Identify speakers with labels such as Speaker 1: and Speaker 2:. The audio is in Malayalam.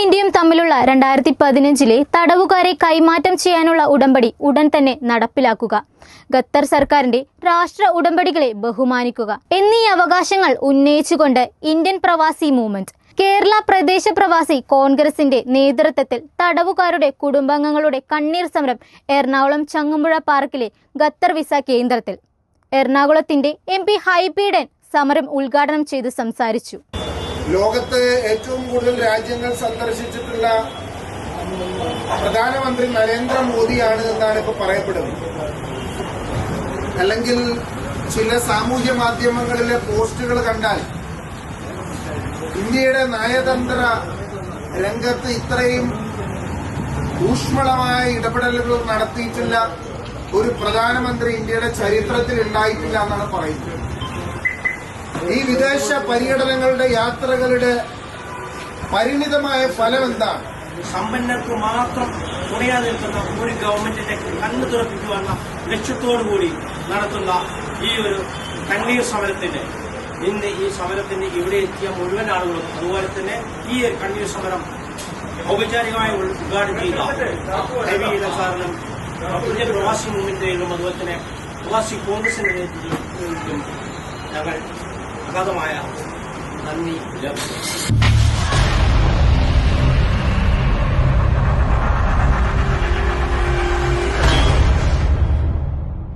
Speaker 1: രണ്ടായിരത്തി പതിനഞ്ചിലെ തടവുകാരെ കൈമാറ്റം ചെയ്യാനുള്ള ഉടമ്പടി ഉടൻ തന്നെ നടപ്പിലാക്കുക. ഖത്തർ സർക്കാരിന്റെ രാഷ്ട്ര ഉടമ്പടികളെ ബഹുമാനിക്കുക. എന്നീ അവകാശങ്ങൾ ഉന്നയിച്ചുകൊണ്ട് ഇന്ത്യൻ പ്രവാസി മൂവ്മെന്റ് കേരള പ്രദേശ പ്രവാസി കോൺഗ്രസിന്റെ നേതൃത്വത്തിൽ തടവുകാരുടെ കുടുംബാംഗങ്ങളുടെ കണ്ണീർ സമരം എറണാകുളം ചങ്ങമ്പുഴ പാർക്കിലെ ഖത്തർ വിസ കേന്ദ്രത്തിൽ. എറണാകുളത്തിന്റെ എം പി ഹൈബീഡൻ സമരം ഉദ്ഘാടനം ചെയ്ത് സംസാരിച്ചു.
Speaker 2: ലോകത്ത് ഏറ്റവും കൂടുതൽ രാജ്യങ്ങൾ സന്ദർശിച്ചിട്ടുള്ള പ്രധാനമന്ത്രി നരേന്ദ്രമോദിയാണ് എന്നാണ് ഇപ്പോൾ പറയപ്പെടുന്നത്. അല്ലെങ്കിൽ ചില സാമൂഹ്യ മാധ്യമങ്ങളിലെ പോസ്റ്റുകൾ കണ്ടാൽ ഇന്ത്യയുടെ നയതന്ത്ര രംഗത്ത് ഇത്രയും ഊഷ്മളമായ ഇടപെടലുകൾ നടത്തിയിട്ടില്ല. ഒരു പ്രധാനമന്ത്രി ഇന്ത്യയുടെ ചരിത്രത്തിൽ ഉണ്ടായിട്ടില്ല എന്നാണ് പറയുന്നത്. ഈ വിദേശ പര്യടനങ്ങളുടെ യാത്രകളുടെ പരിണിതമായ ഫലം എന്താണ്?
Speaker 3: സമ്പന്നർക്ക് മാത്രം തുണയാതെ നിൽക്കുന്ന ഒരു ഗവൺമെന്റിന്റെ കണ്ണു തുറപ്പിക്കുവാനുള്ള ലക്ഷ്യത്തോടുകൂടി നടത്തുന്ന ഈ ഒരു കണ്ണീർ സമരത്തിന്റെ ഇന്ന് ഈ സമരത്തിന് ഇവിടെ എത്തിയ മുഴുവൻ ആളുകളും അതുപോലെ തന്നെ ഈ കണ്ണീർ സമരം ഔപചാരികമായി ഉദ്ഘാടനം ചെയ്ത സാറിനും ഇന്ത്യൻ പ്രവാസി മൂവ്മെന്റിനും അതുപോലെ തന്നെ പ്രവാസി കോൺഗ്രസിന്റെ ഞങ്ങൾ അഗാധമായ നന്ദി.